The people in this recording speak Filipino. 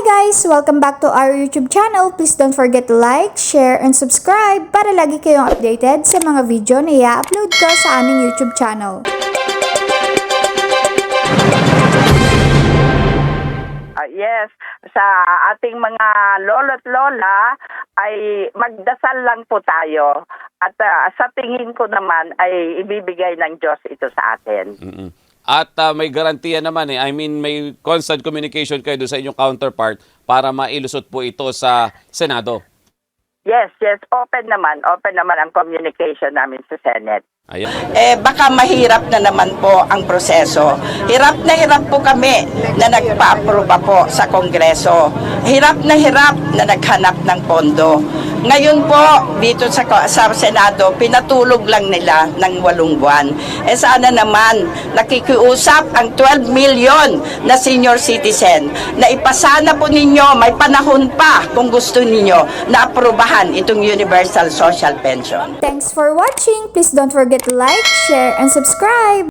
guys! Welcome back to our YouTube channel. Please don't forget to like, share, and subscribe para lagi kayong updated sa mga video na i-upload ko sa aming YouTube channel. Ah, yes, sa ating mga lolo't lola ay magdasal lang po tayo. At ah, sa tingin ko naman ay ibibigay ng Diyos ito sa atin. Mm-mm. At ah, may garantiya naman eh. I mean, may constant communication kayo sa inyong counterpart para mailusot po ito sa Senado. Yes, yes, open naman. Open naman ang communication namin sa Senate. Ayan. eh baka mahirap na naman po ang proseso. Hirap na hirap po kami na nagpa-aproba po sa Kongreso. Hirap na hirap na naghanap ng pondo. Ngayon po, dito sa, sa Senado, pinatulog lang nila ng walong buwan. Eh sana naman, nakikiusap ang 12 million na senior citizen na ipasana po ninyo, may panahon pa kung gusto ninyo na aprobahan itong Universal Social Pension. Thanks for watching! Please don't forget to like, share, and subscribe!